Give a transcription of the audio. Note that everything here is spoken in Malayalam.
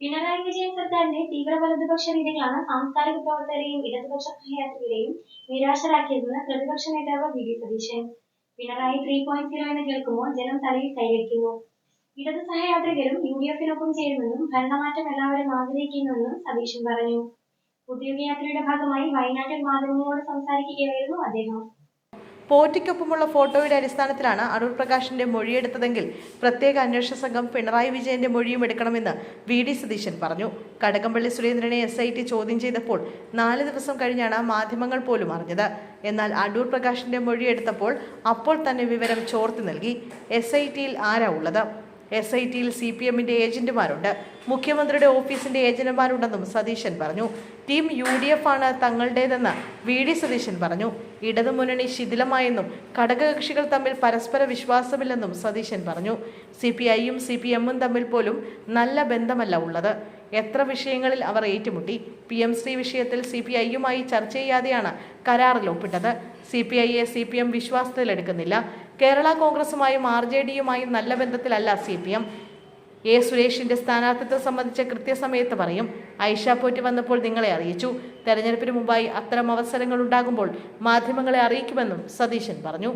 പിണറായി വിജയൻ സർക്കാരിന്റെ തീവ്ര വലതുപക്ഷ രീതികളാണ് സാംസ്കാരിക പ്രവർത്തകരെയും ഇടതുപക്ഷ സഹയാത്രികരെയും നിരാശരാക്കിയതെന്ന് പ്രതിപക്ഷ നേതാവ് V D Satheesan. Pinarayi three point zero എന്ന് കേൾക്കുമ്പോൾ ജനം തലയിൽ കൈവയ്ക്കുമോ ഇടതു സഹയാത്രികരും യു ഡി എഫിനൊപ്പം ചേരുമെന്നും ഭരണമാറ്റം എല്ലാവരും ആഗ്രഹിക്കുന്നുവെന്നും സതീശൻ പറഞ്ഞു. പുതിയുഗയാത്രയുടെ ഭാഗമായി വയനാട്ടിൽ മാധ്യമങ്ങളോട് സംസാരിക്കുകയായിരുന്നു അദ്ദേഹം. പോറ്റിക്കൊപ്പമുള്ള ഫോട്ടോയുടെ അടിസ്ഥാനത്തിലാണ് അടൂർ പ്രകാശിന്റെ മൊഴിയെടുത്തതെങ്കിൽ പ്രത്യേക അന്വേഷണ സംഘം പിണറായി വിജയന്റെ മൊഴിയും എടുക്കണമെന്ന് വി ഡി സതീശൻ പറഞ്ഞു. കടകംപള്ളി സുരേന്ദ്രനെ എസ് ഐ ടി ചോദ്യം ചെയ്തപ്പോൾ നാല് ദിവസം കഴിഞ്ഞാണ് മാധ്യമങ്ങൾ പോലും അറിഞ്ഞത്. എന്നാൽ അടൂർ പ്രകാശിന്റെ മൊഴിയെടുത്തപ്പോൾ അപ്പോൾ തന്നെ വിവരം ചോർത്തി നൽകി. എസ് ഐ ടിയിൽ ആരാ ഉള്ളത്? എസ് ഐ ടിയിൽ സി പി എമ്മിന്റെ ഏജന്റുമാരുണ്ട്. മുഖ്യമന്ത്രിയുടെ ഓഫീസിന്റെ ഏജന്റുമാരുണ്ടെന്നും സതീശൻ പറഞ്ഞു. ടീം യു ഡി എഫ് ആണ് തങ്ങളുടേതെന്ന് വി ഡി സതീശൻ പറഞ്ഞു. ഇടതുമുന്നണി ശിഥിലമായെന്നും ഘടകകക്ഷികൾ തമ്മിൽ പരസ്പര വിശ്വാസമില്ലെന്നും സതീശൻ പറഞ്ഞു. സി പി ഐയും സി പി എമ്മും തമ്മിൽ പോലും നല്ല ബന്ധമല്ല ഉള്ളത്. എത്ര വിഷയങ്ങളിൽ അവർ ഏറ്റുമുട്ടി. പി എം ശ്രീ വിഷയത്തിൽ സി പി ഐയുമായി ചർച്ച ചെയ്യാതെയാണ് കരാറിൽ ഒപ്പിട്ടത്. സി പി ഐയെ സി പി എം വിശ്വാസത്തിലെടുക്കുന്നില്ല. കേരള കോൺഗ്രസുമായും ആർ ജെ ഡിയുമായും നല്ല ബന്ധത്തിലല്ല സി പി എം എ സുരേഷിന്റെ സ്ഥാനാർത്ഥിത്വം സംബന്ധിച്ച കൃത്യസമയത്ത് പറയും ഐഷ പോറ്റി വന്നപ്പോൾ നിങ്ങളെ അറിയിച്ചു. തെരഞ്ഞെടുപ്പിന് മുമ്പായി അത്തരം അവസരങ്ങൾ ഉണ്ടാകുമ്പോൾ മാധ്യമങ്ങളെ അറിയിക്കുമെന്നും സതീശൻ പറഞ്ഞു.